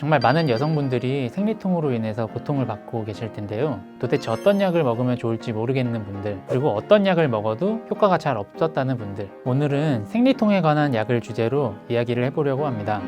정말 많은 여성분들이 생리통으로 인해서 고통을 받고 계실 텐데요. 도대체 어떤 약을 먹으면 좋을지 모르겠는 분들, 그리고 어떤 약을 먹어도 효과가 잘 없었다는 분들. 오늘은 생리통에 관한 약을 주제로 이야기를 해보려고 합니다.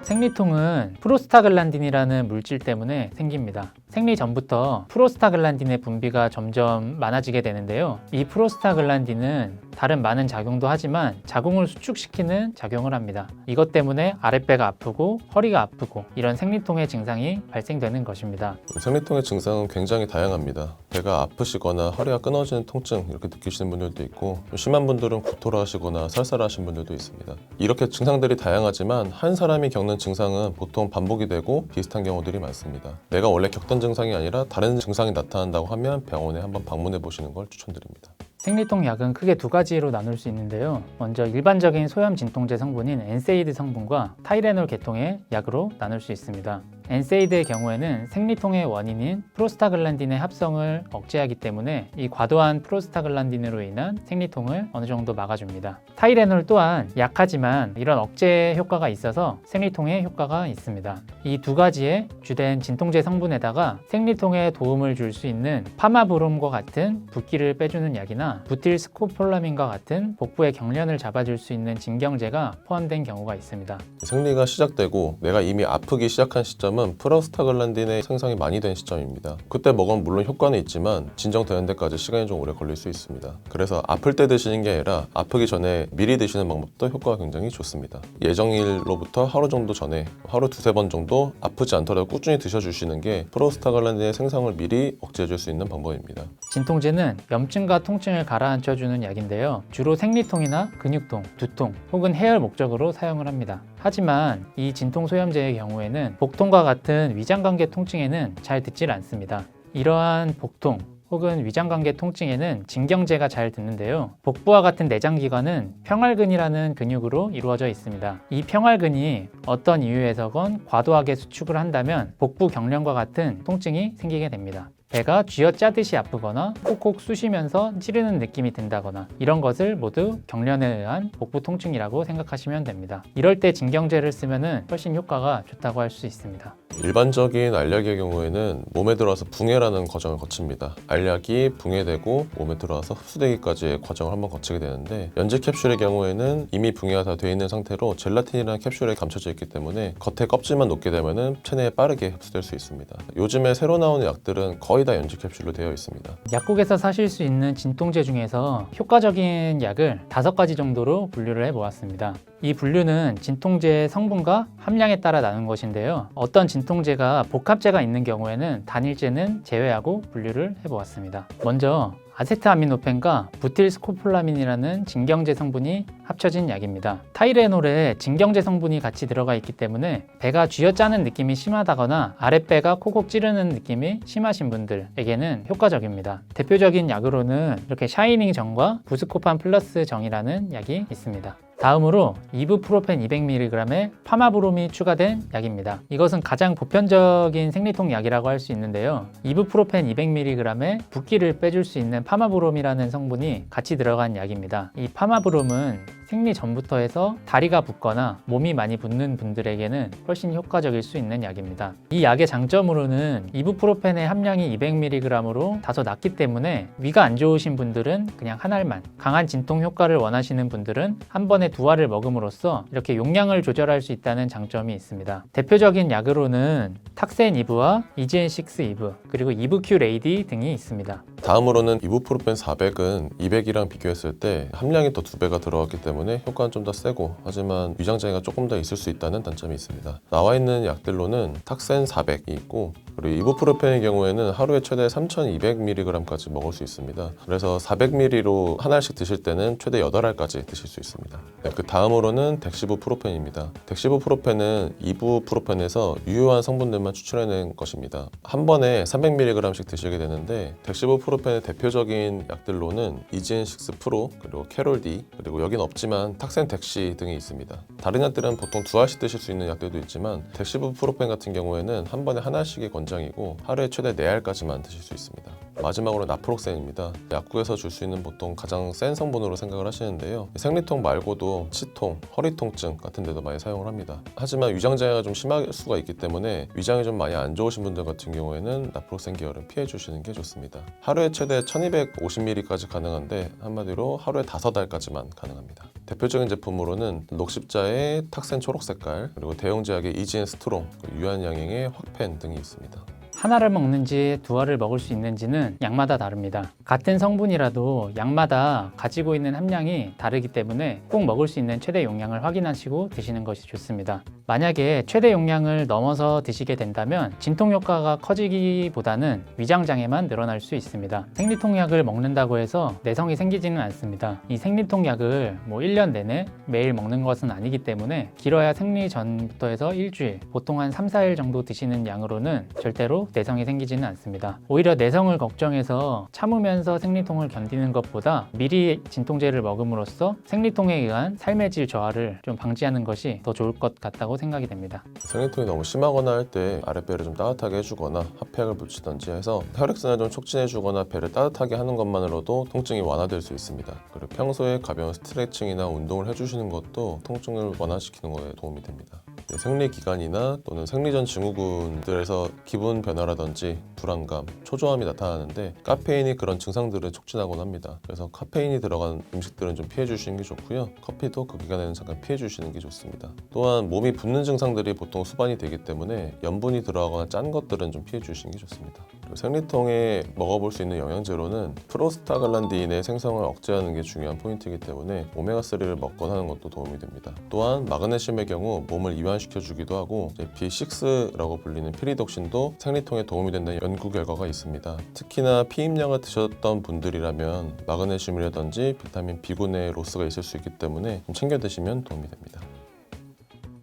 생리통은 프로스타글란딘이라는 물질 때문에 생깁니다. 생리 전부터 프로스타글란딘의 분비가 점점 많아지게 되는데요. 이 프로스타글란딘은 다른 많은 작용도 하지만 자궁을 수축시키는 작용을 합니다. 이것 때문에 아랫배가 아프고 허리가 아프고 이런 생리통의 증상이 발생되는 것입니다. 생리통의 증상은 굉장히 다양합니다. 배가 아프시거나 허리가 끊어지는 통증 이렇게 느끼시는 분들도 있고 좀 심한 분들은 구토를 하시거나 설사를 하신 분들도 있습니다. 이렇게 증상들이 다양하지만 한 사람이 겪는 증상은 보통 반복이 되고 비슷한 경우들이 많습니다. 내가 원래 겪던 증상이 아니라 다른 증상이 나타난다고 하면 병원에 한번 방문해 보시는 걸 추천드립니다. 생리통 약은 크게 두 가지로 나눌 수 있는데요. 먼저 일반적인 소염 진통제 성분인 엔세이드 성분과 타이레놀 계통의 약으로 나눌 수 있습니다. 엔세이드의 경우에는 생리통의 원인인 프로스타글란딘의 합성을 억제하기 때문에 이 과도한 프로스타글란딘으로 인한 생리통을 어느 정도 막아줍니다. 타이레놀 또한 약하지만 이런 억제 효과가 있어서 생리통에 효과가 있습니다. 이 두 가지의 주된 진통제 성분에다가 생리통에 도움을 줄 수 있는 파마브롬과 같은 붓기를 빼주는 약이나 부틸 스코폴라민과 같은 복부의 경련을 잡아줄 수 있는 진경제가 포함된 경우가 있습니다. 생리가 시작되고 내가 이미 아프기 시작한 시점 은 프로스타글란딘의 생성이 많이 된 시점입니다. 그때 먹으면 물론 효과는 있지만 진정되는 데까지 시간이 좀 오래 걸릴 수 있습니다. 그래서 아플 때 드시는 게 아니라 아프기 전에 미리 드시는 방법도 효과가 굉장히 좋습니다. 예정일로부터 하루 정도 전에 하루 두세 번 정도 아프지 않더라도 꾸준히 드셔주시는 게 프로스타글란딘의 생성을 미리 억제해줄 수 있는 방법입니다. 진통제는 염증과 통증을 가라앉혀주는 약인데요. 주로 생리통이나 근육통, 두통 혹은 해열 목적으로 사용을 합니다. 하지만 이 진통 소염제의 경우에는 복통과 같은 위장관계 통증에는 잘 듣질 않습니다. 이러한 복통, 혹은 위장관계 통증에는 진경제가 잘 듣는데요. 복부와 같은 내장기관은 평활근이라는 근육으로 이루어져 있습니다. 이 평활근이 어떤 이유에서건 과도하게 수축을 한다면 복부 경련과 같은 통증이 생기게 됩니다. 배가 쥐어짜듯이 아프거나 콕콕 쑤시면서 찌르는 느낌이 든다거나 이런 것을 모두 경련에 의한 복부 통증이라고 생각하시면 됩니다. 이럴 때 진경제를 쓰면 훨씬 효과가 좋다고 할 수 있습니다. 일반적인 알약의 경우에는 몸에 들어와서 붕해라는 과정을 거칩니다. 알약이 붕해되고 몸에 들어와서 흡수되기까지의 과정을 한번 거치게 되는데 연지 캡슐의 경우에는 이미 붕해가 다 되어 있는 상태로 젤라틴이라는 캡슐에 감춰져 있기 때문에 겉에 껍질만 녹게 되면 체내에 빠르게 흡수될 수 있습니다. 요즘에 새로 나오는 약들은 거의 다 연지 캡슐로 되어 있습니다. 약국에서 사실 수 있는 진통제 중에서 효과적인 약을 다섯 가지 정도로 분류를 해 보았습니다. 이 분류는 진통제의 성분과 함량에 따라 나눈 것인데요. 어떤 진통제가 복합제가 있는 경우에는 단일제는 제외하고 분류를 해 보았습니다. 먼저 아세트아미노펜과 부틸스코폴라민이라는 진경제 성분이 합쳐진 약입니다. 타이레놀에 진경제 성분이 같이 들어가 있기 때문에 배가 쥐어짜는 느낌이 심하다거나 아랫배가 콕콕 찌르는 느낌이 심하신 분들에게는 효과적입니다. 대표적인 약으로는 이렇게 샤이닝 정과 부스코판 플러스 정이라는 약이 있습니다. 다음으로 이브프로펜 200mg에 파마브롬이 추가된 약입니다. 이것은 가장 보편적인 생리통 약이라고 할 수 있는데요. 이브프로펜 200mg에 붓기를 빼줄 수 있는 파마브롬이라는 성분이 같이 들어간 약입니다. 이 파마브롬은 생리 전부터 해서 다리가 붓거나 몸이 많이 붓는 분들에게는 훨씬 효과적일 수 있는 약입니다. 이 약의 장점으로는 이브프로펜의 함량이 200mg으로 다소 낮기 때문에 위가 안 좋으신 분들은 그냥 한 알만, 강한 진통 효과를 원하시는 분들은 한 번에 두 알을 먹음으로써 이렇게 용량을 조절할 수 있다는 장점이 있습니다. 대표적인 약으로는 탁센 이브와 이지엔6 이브, 그리고 이브큐 레이디 등이 있습니다. 다음으로는 이부프로펜 400은 200이랑 비교했을 때 함량이 더 두 배가 들어갔기 때문에 효과는 좀 더 세고 하지만 위장 장애가 조금 더 있을 수 있다는 단점이 있습니다. 나와 있는 약들로는 탁센 400이 있고 그리고 이부프로펜의 경우에는 하루에 최대 3,200mg까지 먹을 수 있습니다. 그래서 400ml로 한 알씩 드실 때는 최대 8알까지 드실 수 있습니다. 네, 그 다음으로는 덱시부프로펜입니다. 덱시부프로펜은 이부프로펜에서 유효한 성분들만 추출해낸 것입니다. 한 번에 300mg씩 드시게 되는데 덱시부프로펜의 대표적인 약들로는 이지엔6 프로 그리고 캐롤디 그리고 여긴 없지만 탁센 덱시 등이 있습니다. 다른 약들은 보통 두 알씩 드실 수 있는 약들도 있지만 덱시부프로펜 같은 경우에는 한 번에 한 알씩이 권 장이고 하루에 최대 네 알까지만 드실 수 있습니다. 마지막으로 나프록센입니다. 약국에서 줄 수 있는 보통 가장 센 성분으로 생각을 하시는데요. 생리통 말고도 치통, 허리 통증 같은 데도 많이 사용을 합니다. 하지만 위장 장애가 좀 심할 수가 있기 때문에 위장이 좀 많이 안 좋으신 분들 같은 경우에는 나프록센 계열은 피해 주시는 게 좋습니다. 하루에 최대 1250ml까지 가능한데 한마디로 하루에 5알까지만 가능합니다. 대표적인 제품으로는 녹십자의 탁센 초록 색깔 그리고 대용제약의 이지엔 스트롱, 유한양행의 확펜 등이 있습니다. 하나를 먹는지 두 알을 먹을 수 있는지는 약마다 다릅니다. 같은 성분이라도 약마다 가지고 있는 함량이 다르기 때문에 꼭 먹을 수 있는 최대 용량을 확인하시고 드시는 것이 좋습니다. 만약에 최대 용량을 넘어서 드시게 된다면 진통 효과가 커지기보다는 위장 장애만 늘어날 수 있습니다. 생리통 약을 먹는다고 해서 내성이 생기지는 않습니다. 이 생리통 약을 뭐 1년 내내 매일 먹는 것은 아니기 때문에 길어야 생리 전부터 해서 일주일, 보통 한 3, 4일 정도 드시는 양으로는 절대로 내성이 생기지는 않습니다. 오히려 내성을 걱정해서 참으면서 생리통을 견디는 것보다 미리 진통제를 먹음으로써 생리통에 의한 삶의 질 저하를 좀 방지하는 것이 더 좋을 것 같다고 생각이 됩니다. 생리통이 너무 심하거나 할 때 아랫배를 좀 따뜻하게 해주거나 핫팩을 붙이던지 해서 혈액순환을 좀 촉진해주거나 배를 따뜻하게 하는 것만으로도 통증이 완화될 수 있습니다. 그리고 평소에 가벼운 스트레칭이나 운동을 해주시는 것도 통증을 완화시키는 것에 도움이 됩니다. 네, 생리 기간이나 또는 생리전 증후군들에서 기분 변화라든지 불안감, 초조함이 나타나는데 카페인이 그런 증상들을 촉진하곤 합니다. 그래서 카페인이 들어간 음식들은 좀 피해 주시는 게 좋고요. 커피도 그 기간에는 잠깐 피해 주시는 게 좋습니다. 또한 몸이 붓는 증상들이 보통 수반이 되기 때문에 염분이 들어가거나 짠 것들은 좀 피해 주시는 게 좋습니다. 생리통에 먹어볼 수 있는 영양제로는 프로스타글란딘의 생성을 억제하는 게 중요한 포인트이기 때문에 오메가3를 먹거나 하는 것도 도움이 됩니다. 또한 마그네슘의 경우 몸을 이완시켜 주기도 하고 이제 B6라고 불리는 피리독신도 생리통에 도움이 된다는 연구 결과가 있습니다. 특히나 피임약을 드셨던 분들이라면 마그네슘이라든지 비타민 B군의 로스가 있을 수 있기 때문에 좀 챙겨 드시면 도움이 됩니다.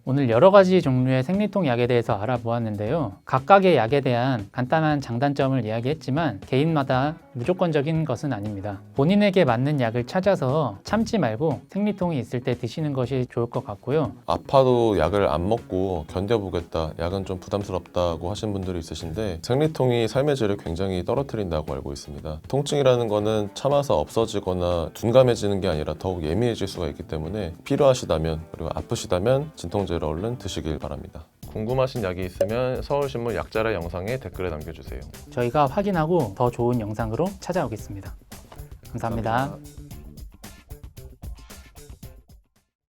오늘 여러 가지 종류의 생리통 약에 대해서 알아보았는데요. 각각의 약에 대한 간단한 장단점을 이야기했지만 개인마다 무조건적인 것은 아닙니다. 본인에게 맞는 약을 찾아서 참지 말고 생리통이 있을 때 드시는 것이 좋을 것 같고요. 아파도 약을 안 먹고 견뎌보겠다, 약은 좀 부담스럽다고 하신 분들이 있으신데 생리통이 삶의 질을 굉장히 떨어뜨린다고 알고 있습니다. 통증이라는 거는 참아서 없어지거나 둔감해지는 게 아니라 더욱 예민해질 수가 있기 때문에 필요하시다면 그리고 아프시다면 진통제 를 얼른 드시길 바랍니다. 궁금하신 약이 있으면 서울신문 약자라 영상에 댓글에 남겨주세요. 저희가 확인하고 더 좋은 영상으로 찾아오겠습니다 감사합니다. 감사합니다.